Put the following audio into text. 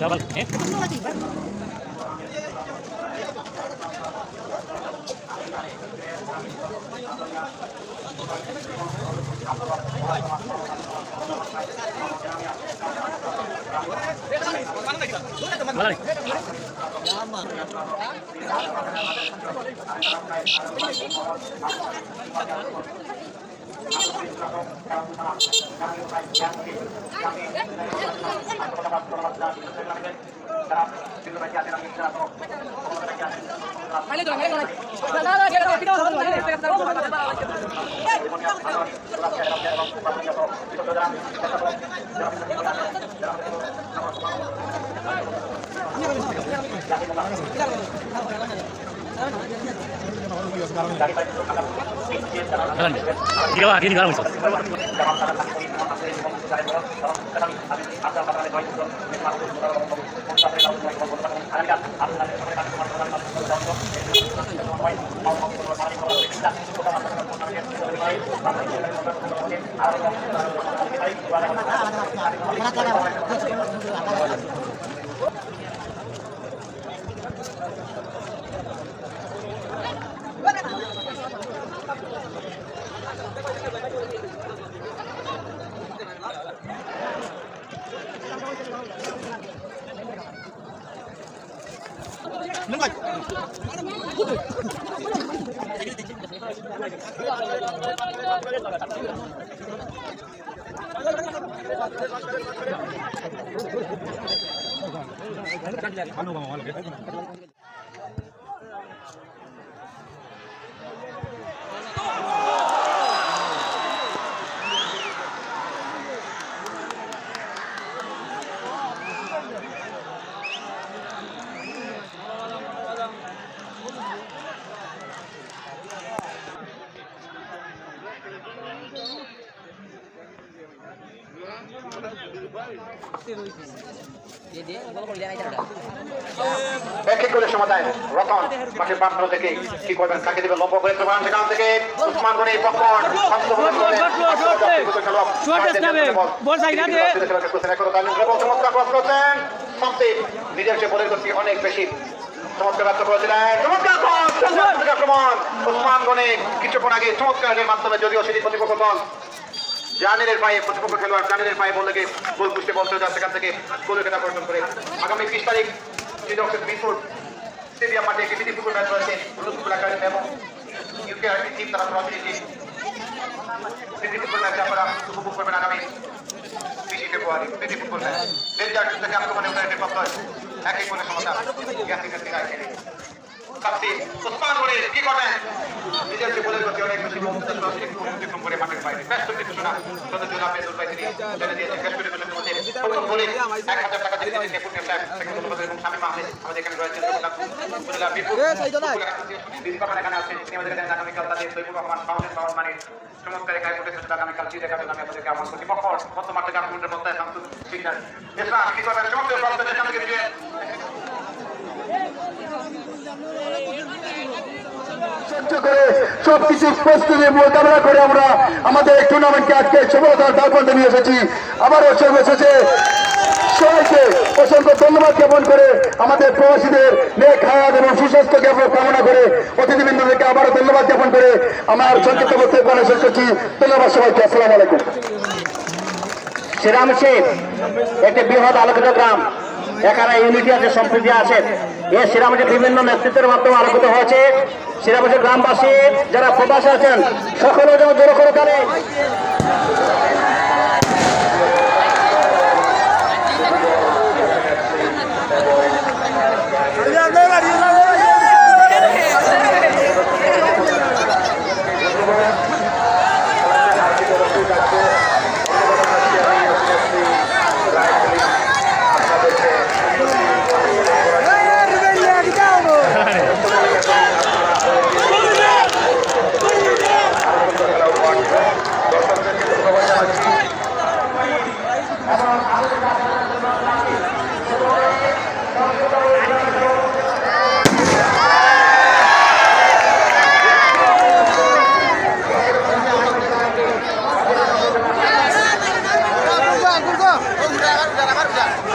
Double Thank you. Jangan కదండి ఇరవై అగ్ని కాలం ఇస్తాం Gracias. 안 오가면 와라. ব্যাখ্যা করে সমাধান রতন মাঠের বাম থেকে কি করবেন? কাকে দেবে? লম্ব করে প্রমাণ সেখান থেকে। উসমান গনি পকড় সংশোধন করে। চমৎকার ক্রস করছেন। সন্তীপ নিজের সে বলের গতি অনেক বেশি। চমৎকার ব্যক্ত করেছিলেন। চমৎকার আক্রমণ উসমান গনি কিছুক্ষণ আগে চমৎকারের মাধ্যমে যদিও সেটি প্রতিপক্ষ দল জাহানের পায়ে প্রতিপক্ষ খেলোয়াড় জাহানের পায়ে বলকে গোল পুষতে বলতে যায় সেখান থেকে গোলের খেলা অর্জন করে। আগামী বিশ তারিখ শ্রীদর্শন বিপুর স্টেডিয়াম মাঠে একটি প্রীতিপুকুর ম্যাচ রয়েছে এবং ইউকে আর্মি টিম তারা প্রতিনিধি করবেন আগামী ফেব্রুয়ারি প্রীতিপুকুর ম্যাচ। জ্ঞাতি রায় কাপ্তি উসমান বলে কি করবেন? নিজের যে বলে গতি অনেক বেশি অতিক্রম করে মাঠের বাইরে ব্যস্ত কিন্তু শোনা তাদের জন্য আপনি দুর্বাই তিনি ছেড়ে দিয়েছে বেশ করে বলে মধ্যে প্রথম বলে এক হাজার টাকা দিয়ে দিয়েছে ফুটবল সাহেব সেখানে ধন্যবাদ এবং স্বামী মাহমুদ আমাদের এখানে রয়েছেন। বুঝলাম বিপুল। বিপুল এখানে আছেন তিনি আমাদের এখানে আগামীকাল তাদের দৈব রহমান মাহমুদ রহমান মানির চমৎকার একাই ফুটে সেটা আগামীকাল দেখার জন্য আমি আপনাদেরকে আমার প্রতিপক্ষ কত মাঠে আক্রমণের মধ্যে শামসুল সিকদার ইসলাম কি করবেন? চমৎকার প্রাপ্ত যেখান থেকে সবকিছু প্রস্তুতি মোকাবেলা করে আমরা আমাদের টুর্নামেন্টকে আজকে সফলতার দ্বারপন্থে নিয়ে এসেছি। আবারও সর্ব শেষে সবাইকে অসংখ্য ধন্যবাদ জ্ঞাপন করে আমাদের প্রবাসীদের নেক হায়াত এবং সুস্বাস্থ্য জ্ঞাপন কামনা করে অতিথিবৃন্দদেরকে আবারও ধন্যবাদ জ্ঞাপন করে আমার সংক্ষিপ্ত বক্তব্য শেষ করছি। ধন্যবাদ সবাইকে। আসসালামু আলাইকুম। শ্রীরামশিব একটি বৃহৎ আলোকিত গ্রাম। এখানে ইউনিটি আছে, সম্প্রীতি আছে। এই শ্রীরামজের বিভিন্ন নেতৃত্বের মাধ্যমে আলোকিত হয়েছে। সিরাবাসের গ্রামবাসী যারা প্রবাসী আছেন সকলে যেন জোর করে তারা 站。